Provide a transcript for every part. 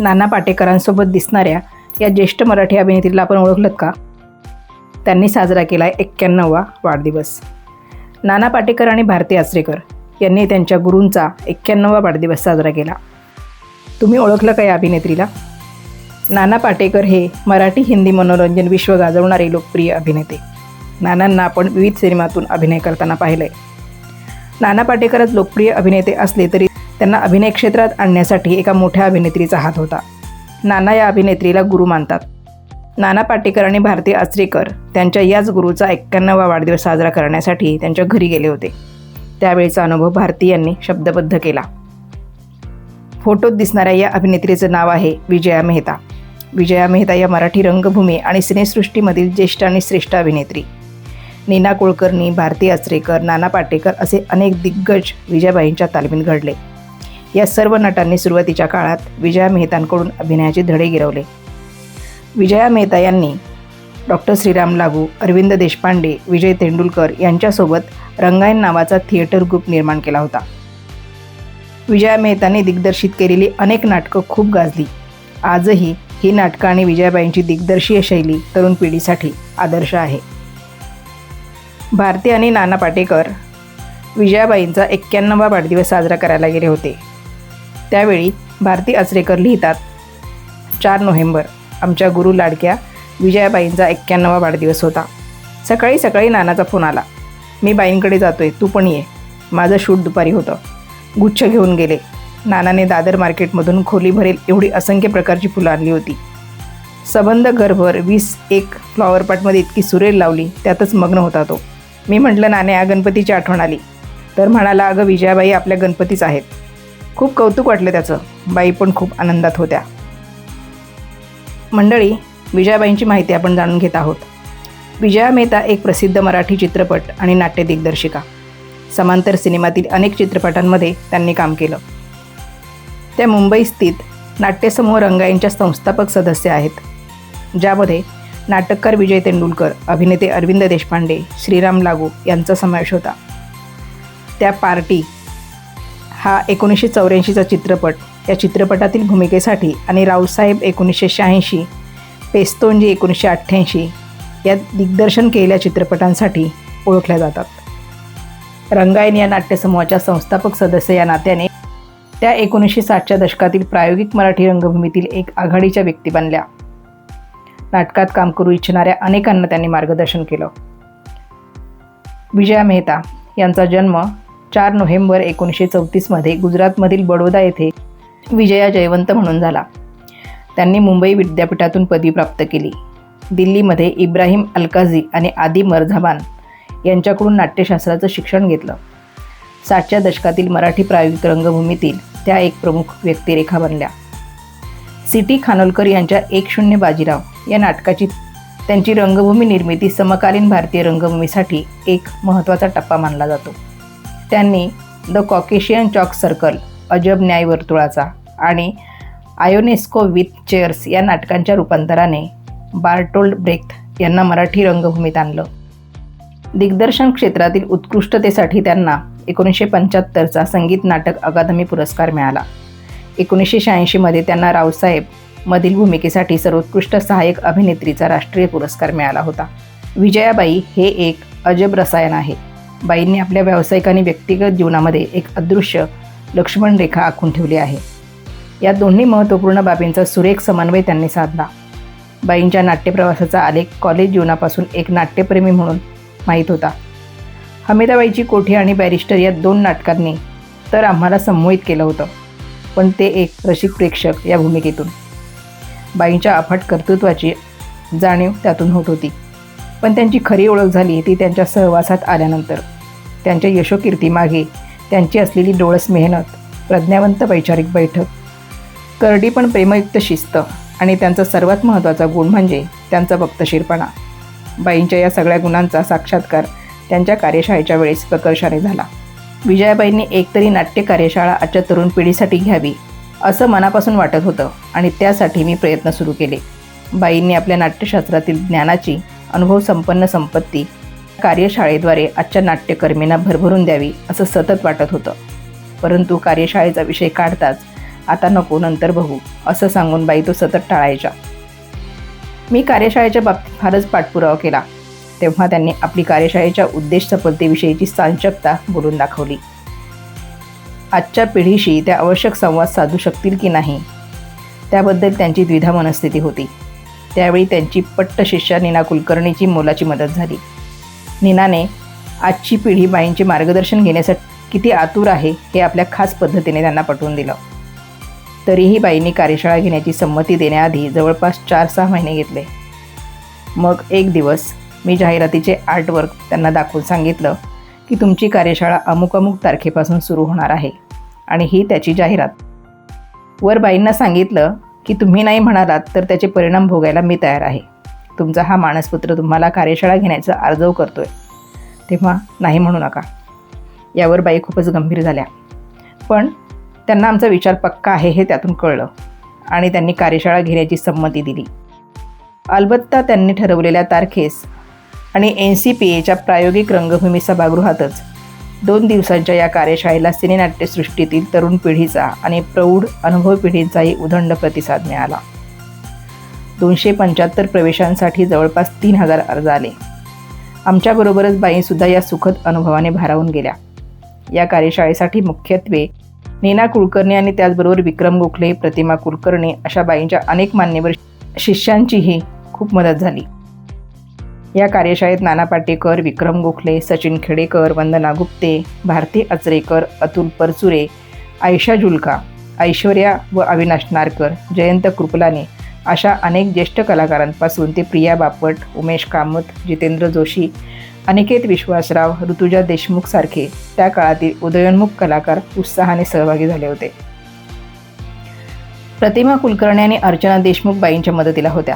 नाना पाटेकरांसोबत दिसणाऱ्या या ज्येष्ठ मराठी अभिनेत्रीला आपण ओळखलं का? त्यांनी साजरा केला आहे एक्क्याण्णववा वाढदिवस. नाना पाटेकर आणि भारती आचरेकर यांनी त्यांच्या गुरूंचा एक्क्याण्णववा वाढदिवस साजरा केला. तुम्ही ओळखलं का या अभिनेत्रीला? नाना पाटेकर हे मराठी हिंदी मनोरंजन विश्व गाजवणारे लोकप्रिय अभिनेते. नानांना आपण विविध सिनेमातून अभिनय करताना पाहिलं आहे नाना पाटेकरच लोकप्रिय अभिनेते असले तरी त्यांना अभिनय क्षेत्रात आणण्यासाठी एका मोठ्या अभिनेत्रीचा हात होता. नाना या अभिनेत्रीला गुरु मानतात. नाना पाटेकर आणि भारती आचरेकर त्यांच्या याच गुरुचा एक्क्याण्णवा वाढदिवस साजरा करण्यासाठी त्यांच्या घरी गेले होते. त्यावेळीचा अनुभव भारती यांनी शब्दबद्ध केला. फोटोत दिसणाऱ्या या अभिनेत्रीचं नाव आहे विजया मेहता. विजया मेहता या मराठी रंगभूमी आणि सिनेसृष्टीमधील ज्येष्ठ आणि श्रेष्ठ अभिनेत्री. नीना कुलकर्णी भारती आचरेकर नाना पाटेकर असे अनेक दिग्गज विजयाबाईंच्या तालमीत घडले. या सर्व नटांनी सुरुवातीच्या काळात विजया मेहतांकडून अभिनयाचे धडे गिरवले. विजया मेहता यांनी डॉक्टर श्रीराम लागू अरविंद देशपांडे विजय तेंडुलकर यांच्यासोबत रंगायन नावाचा थिएटर ग्रुप निर्माण केला होता. विजया मेहतांनी दिग्दर्शित केलेली अनेक नाटकं खूप गाजली. आजही ही नाटकं आणि विजयाबाईंची दिग्दर्शीय शैली तरुण पिढीसाठी आदर्श आहे. भारती आणि नाना पाटेकर विजयाबाईंचा एक्क्याण्णवा वाढदिवस साजरा करायला गेले होते. त्यावेळी भारती आचरेकर लिहितात चार नोव्हेंबर आमच्या गुरु लाडक्या विजयाबाईंचा एक्क्याण्णवा वाढदिवस होता. सकाळी सकाळी नानाचा फोन आला. मी बाईंकडे जातोय तू पण ये. माझं शूट दुपारी होतं. गुच्छ घेऊन गेले. नानाने दादर मार्केटमधून खोली भरेल एवढी असंख्य प्रकारची फुलं आणली होती. सबंध घरभर वीस एक फ्लॉवरपाटमध्ये इतकी सुरेल लावली त्यातच मग्न होता तो. मी म्हटलं नाण्या गणपतीची आठवण आली. तर म्हणाला अगं विजयाबाई आपल्या गणपतीच आहेत. खूप कौतुक वाटलं त्याचं. बाई पण खूप आनंदात होत्या. मंडळी विजयाबाईंची माहिती आपण जाणून घेत आहोत. विजया मेहता एक प्रसिद्ध मराठी चित्रपट आणि नाट्य दिग्दर्शिका. समांतर सिनेमातील अनेक चित्रपटांमध्ये त्यांनी काम केलं. त्या मुंबई स्थित नाट्यसमूह रंगाईंच्या संस्थापक सदस्य आहेत. ज्यामध्ये नाटककार विजय तेंडुलकर अभिनेते अरविंद देशपांडे श्रीराम लागू यांचा समावेश होता. त्या पार्टी हा एकोणीसशे चौऱ्याऐंशीचा चित्रपट. या चित्रपटातील भूमिकेसाठी आणि रावसाहेब एकोणीसशे शहाऐंशी पेस्तोंजी एकोणीसशे अठ्ठ्याऐंशी या दिग्दर्शन केलेल्या चित्रपटांसाठी ओळखल्या जातात. रंगायन या नाट्यसमूहाच्या संस्थापक सदस्य या नात्याने त्या एकोणीसशे साठच्या दशकातील प्रायोगिक मराठी रंगभूमीतील एक आघाडीच्या व्यक्ती बनल्या. नाटकात काम करू इच्छिणाऱ्या अनेकांना त्यांनी मार्गदर्शन केलं. विजया मेहता यांचा जन्म चार नोव्हेंबर एकोणीसशे चौतीसमध्ये गुजरातमधील बडोदा येथे विजया जयवंत म्हणून झाला. त्यांनी मुंबई विद्यापीठातून पदवी प्राप्त केली. दिल्लीमध्ये इब्राहिम अलकाझी आणि आदी मरझाबान यांच्याकडून नाट्यशास्त्राचं शिक्षण घेतलं. साठच्या दशकातील मराठी प्रायोगिक रंगभूमीतील त्या एक प्रमुख व्यक्तिरेखा बनल्या. सिटी खानोलकर यांच्या एक शून्य बाजीराव या नाटकाची त्यांची रंगभूमी निर्मिती समकालीन भारतीय रंगभूमीसाठी एक महत्त्वाचा टप्पा मानला जातो. त्यांनी द कॉकेशियन चॉक सर्कल अजब न्याय वर्तुळाचा आणि आयोनेस्को विथ चेअर्स या नाटकांच्या रूपांतराने बार्टोल्ड ब्रेक्थ यांना मराठी रंगभूमीत आणलं. दिग्दर्शन क्षेत्रातील उत्कृष्टतेसाठी त्यांना एकोणीसशे पंच्याहत्तरचा संगीत नाटक अकादमी पुरस्कार मिळाला. एकोणीसशे शहाऐंशीमध्ये त्यांना रावसाहेब मधील भूमिकेसाठी सर्वोत्कृष्ट सहाय्यक अभिनेत्रीचा राष्ट्रीय पुरस्कार मिळाला होता. विजयाबाई हे एक अजब रसायन आहे. बाईंनी आपल्या व्यावसायिक आणि व्यक्तिगत जीवनामध्ये एक अदृश्य लक्ष्मण रेखा आखून ठेवली आहे. या दोन्ही महत्त्वपूर्ण बाबींचा सुरेख समन्वय त्यांनी साधला. बाईंच्या नाट्यप्रवासाचा आलेख कॉलेज जीवनापासून एक नाट्यप्रेमी म्हणून माहीत होता. हमीदाबाईची कोठी आणि बॅरिस्टर या दोन नाटकांनी तर आम्हाला संमोहित केलं होतं पण ते एक रसिक प्रेक्षक या भूमिकेतून. बाईंच्या अफाट कर्तृत्वाची जाणीव त्यातून होत होती. पण त्यांची खरी ओळख झाली ती त्यांच्या सहवासात आल्यानंतर. त्यांच्या यशोकीर्तीमागे त्यांची असलेली डोळस मेहनत प्रज्ञावंत वैचारिक बैठक करडी पण प्रेमयुक्त शिस्त आणि त्यांचा सर्वात महत्त्वाचा गुण म्हणजे त्यांचा वक्तशीरपणा बाईंच्या या सगळ्या गुणांचा साक्षात्कार त्यांच्या कार्यशाळेच्या वेळेस प्रकर्षाने झाला. विजयाबाईंनी एकतरी नाट्य कार्यशाळा आजच्या तरुण पिढीसाठी घ्यावी असं मनापासून वाटत होतं आणि त्यासाठी मी प्रयत्न सुरू केले. बाईंनी आपल्या नाट्यशास्त्रातील ज्ञानाची अनुभवसंपन्न संपत्ती. कार्यशाळेद्वारे आजच्या नाट्यकर्मींना भरभरून द्यावी असं सतत वाटत होतं. परंतु कार्यशाळेचा विषय काढताच आता नको नंतर बघू असं सांगून बाई तो सतत टाळायच्या मी कार्यशाळेच्या बाबतीत फारच पाठपुरावा केला. तेव्हा त्यांनी आपली कार्यशाळेच्या उद्देश सफलतेविषयीची सांशकता बोलून दाखवली. आजच्या पिढीशी त्या आवश्यक संवाद साधू शकतील की नाही? त्याबद्दल त्यांची द्विधा मनस्थिती होती. त्यावेळी त्यांची पट्ट शिष्या नीना कुलकर्णीची मोलाची मदत झाली. नीनाने आजची पिढी बाईंचे मार्गदर्शन घेण्यासाठी किती आतुर आहे हे आपल्या खास पद्धतीने त्यांना पटवून दिलं. तरीही बाईंनी कार्यशाळा घेण्याची संमती देण्याआधी जवळपास चार सहा महिने घेतले. मग एक दिवस मी जाहिरातीचे आर्टवर्क त्यांना दाखवून सांगितलं की तुमची कार्यशाळा अमुक अमुक तारखेपासून सुरू होणार आहे आणि ही त्याची जाहिरात. वर बाईंना सांगितलं की तुम्ही नाही म्हणालात तर त्याचे परिणाम भोगायला मी तयार आहे. तुमचा हा मानसपुत्र तुम्हाला कार्यशाळा घेण्याचा आर्जव करतोय. तेव्हा नाही म्हणू नका. यावर बाई खूपच गंभीर झाल्या. पण त्यांना आमचा विचार पक्का आहे हे त्यातून कळलं आणि त्यांनी कार्यशाळा घेण्याची संमती दिली. अलबत्ता त्यांनी ठरवलेल्या तारखेस आणि एन सी पी एच्या प्रायोगिक रंगभूमी सभागृहातच दोन दिवसांच्या या कार्यशाळेला सिनेनाट्यसृष्टीतील तरुण पिढीचा आणि प्रौढ अनुभव पिढींचाही उदंड प्रतिसाद मिळाला. दोनशे पंच्याहत्तर प्रवेशांसाठी जवळपास तीन हजार अर्ज आले. आमच्याबरोबरच बाईसुद्धा या सुखद अनुभवाने भारावून गेल्या. या कार्यशाळेसाठी मुख्यत्वे नीना कुलकर्णी आणि त्याचबरोबर विक्रम गोखले प्रतिमा कुलकर्णी अशा बाईंच्या अनेक मान्यवर शिष्यांचीही खूप मदत झाली. या कार्यशाळेत नाना पाटेकर विक्रम गोखले सचिन खेडेकर वंदना गुप्ते भारती अचरेकर अतुल परचुरे आयशा जुलका ऐश्वर्या व अविनाश नारकर जयंत कृपलाने अशा अनेक ज्येष्ठ कलाकारांपासून ते प्रिया बापट उमेश कामत जितेंद्र जोशी अनिकेत विश्वासराव ऋतुजा देशमुख सारखे त्या काळातील उदयोन्मुख कलाकार उत्साहाने सहभागी झाले होते. प्रतिमा कुलकर्णी आणि अर्चना देशमुख बाईंच्या मदतीला होत्या.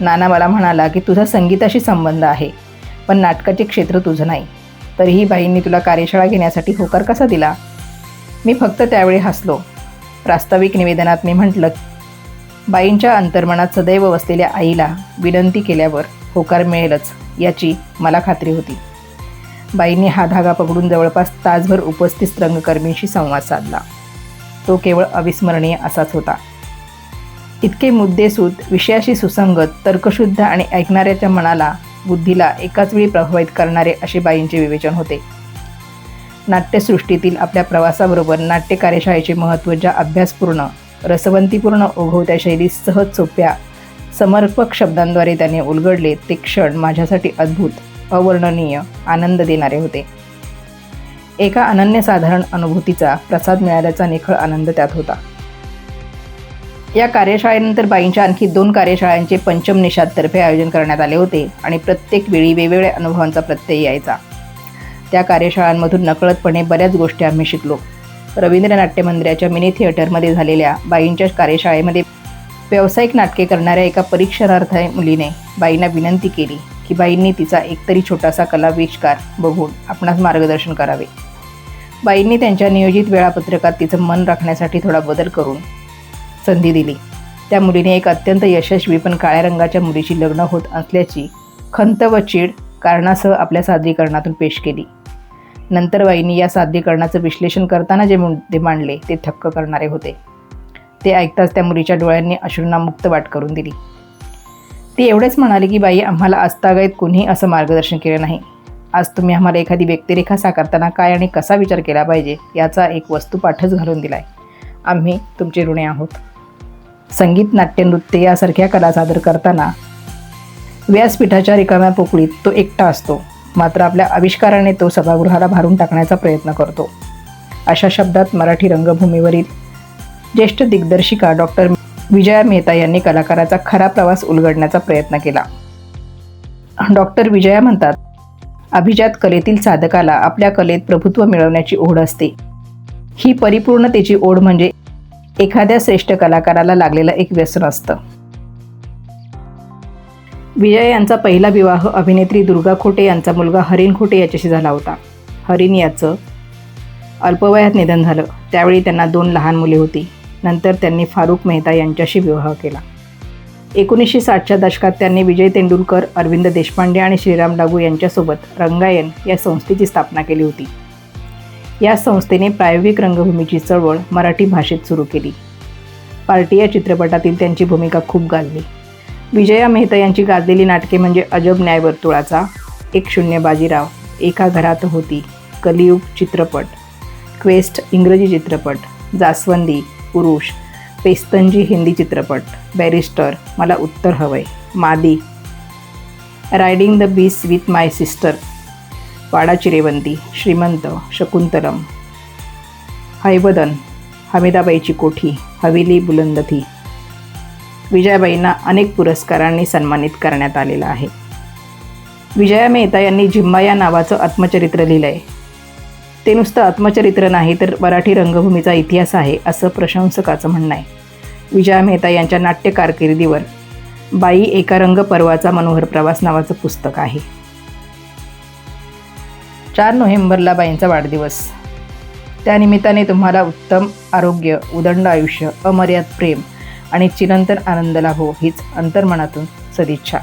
नाना मला म्हणाला की तुझा संगीताशी संबंध आहे पण नाटकाचे क्षेत्र तुझं नाही. तरीही बाईंनी तुला कार्यशाळा घेण्यासाठी होकार कसा दिला? मी फक्त त्यावेळी हसलो. प्रास्ताविक निवेदनात मी म्हटलं बाईंच्या अंतर्मनात सदैव वसलेल्या आईला विनंती केल्यावर होकार मिळेलच याची मला खात्री होती. बाईंनी हा धागा पकडून जवळपास तासभर उपस्थित रंगकर्मींशी संवाद साधला. तो केवळ अविस्मरणीय असाच होता. इतके मुद्देसूद विषयाशी सुसंगत तर्कशुद्ध आणि ऐकणाऱ्याच्या मनाला बुद्धीला एकाच वेळी प्रभावित करणारे असे बाईंचे विवेचन होते. नाट्यसृष्टीतील आपल्या प्रवासाबरोबर नाट्य कार्यशाळेचे महत्त्व ज्या अभ्यासपूर्ण रसवंतीपूर्ण ओघवत्या शैलीत सहज सोप्या समर्पक शब्दांद्वारे त्याने उलगडले ते क्षण माझ्यासाठी अद्भुत अवर्णनीय आनंद देणारे होते. एका अनन्यसाधारण अनुभूतीचा प्रसाद मिळाल्याचा निखळ आनंद त्यात होता. या कार्यशाळेनंतर बाईंच्या आणखी दोन कार्यशाळांचे पंचम निषादतर्फे आयोजन करण्यात आले होते आणि प्रत्येक वेळी वेगवेगळ्या अनुभवांचा प्रत्यय यायचा. त्या कार्यशाळांमधून नकळतपणे बऱ्याच गोष्टी आम्ही शिकलो. रवींद्र नाट्य मंदिराच्या मिनी थिएटरमध्ये झालेल्या बाईंच्या कार्यशाळेमध्ये व्यावसायिक नाटके करणाऱ्या एका परीक्षणार्थ मुलीने बाईंना विनंती केली की बाईंनी तिचा एकतरी छोटासा कलाविष्कार बघून आपणास मार्गदर्शन करावे. बाईंनी त्यांच्या नियोजित वेळापत्रकात तिचं मन राखण्यासाठी थोडा बदल करून संधी दिली. त्या मुलीने एक अत्यंत यशस्वी पण काळ्या रंगाच्या मुलीशी लग्न होत असल्याची खंत व चीड कारणासह आपल्या सादरीकरणातून पेश केली. नंतर बाईंनी या सादरीकरणाचं विश्लेषण करताना जे मुद्दे मांडले ते थक्क करणारे होते. ते ऐकताच त्या मुलीच्या डोळ्यांनी अश्रूंना मुक्त वाट करून दिली. ती एवढेच म्हणाली की बाई आम्हाला आजतागायत कुणी असं मार्गदर्शन केलं नाही. आज तुम्ही आम्हाला एखादी व्यक्तिरेखा साकारताना काय आणि कसा विचार केला पाहिजे याचा एक वस्तुपाठच घालून दिलाय. आम्ही तुमचे ऋणे आहोत. संगीत नाट्य नृत्य यासारख्या कला सादर करताना व्यासपीठाच्या रिकाम्या पोकळीत तो एकटा असतो. मात्र आपल्या आविष्काराने तो सभागृहाला भारून टाकण्याचा प्रयत्न करतो. अशा शब्दात मराठी रंगभूमीवरील ज्येष्ठ दिग्दर्शिका डॉक्टर विजया मेहता यांनी कलाकाराचा खरा प्रवास उलगडण्याचा प्रयत्न केला. डॉक्टर विजया म्हणतात अभिजात कलेतील साधकाला आपल्या कलेत प्रभुत्व मिळवण्याची ओढ असते. ही परिपूर्णतेची ओढ म्हणजे एखाद्या श्रेष्ठ कलाकाराला लागलेलं एक व्यसन असतं. विजय यांचा पहिला विवाह अभिनेत्री दुर्गा खोटे यांचा मुलगा हरीण खोटे याच्याशी झाला होता. हरिण याचं अल्पवयात निधन झालं. त्यावेळी त्यांना दोन लहान मुले होती. नंतर त्यांनी फारुख मेहता यांच्याशी विवाह केला. एकोणीसशे साठच्या दशकात त्यांनी विजय तेंडुलकर अरविंद देशपांडे आणि श्रीराम लागू यांच्यासोबत रंगायन या संस्थेची स्थापना केली होती. या संस्थेने प्रायोगिक रंगभूमीची चळवळ मराठी भाषेत सुरू केली. पार्टी या चित्रपटातील त्यांची भूमिका खूप गाजली. विजया मेहता यांची गाजलेली नाटके म्हणजे अजब न्यायवर्तुळाचा एक शून्य बाजीराव एका घरात होती कलियुग चित्रपट क्वेस्ट इंग्रजी चित्रपट जास्वंदी पुरुष पेस्तंजी हिंदी चित्रपट बॅरिस्टर मला उत्तर हवंय मादी. Riding the bees with my sister वाडा चिरेवंती श्रीमंत शकुंतलम हैवदन हमीदाबाईची कोठी हवेली बुलंदथी. विजयाबाईंना अनेक पुरस्कारांनी सन्मानित करण्यात आलेलं आहे. विजया मेहता यांनी झिम्मा या नावाचं आत्मचरित्र लिहिलं आहे ते नुसतं आत्मचरित्र नाही तर मराठी रंगभूमीचा इतिहास आहे असं प्रशंसकाचं म्हणणं आहे. विजया मेहता यांच्या नाट्य कारकिर्दीवर बाई एका रंगपर्वाचा मनोहर प्रवास नावाचं पुस्तक आहे. चार नोव्हेंबरला बाईंचा वाढदिवस. त्यानिमित्ताने तुम्हाला उत्तम आरोग्य उदंड आयुष्य अमर्याद प्रेम आणि चिरंतन आनंद लाभो हीच अंतर्मनातून सदिच्छा.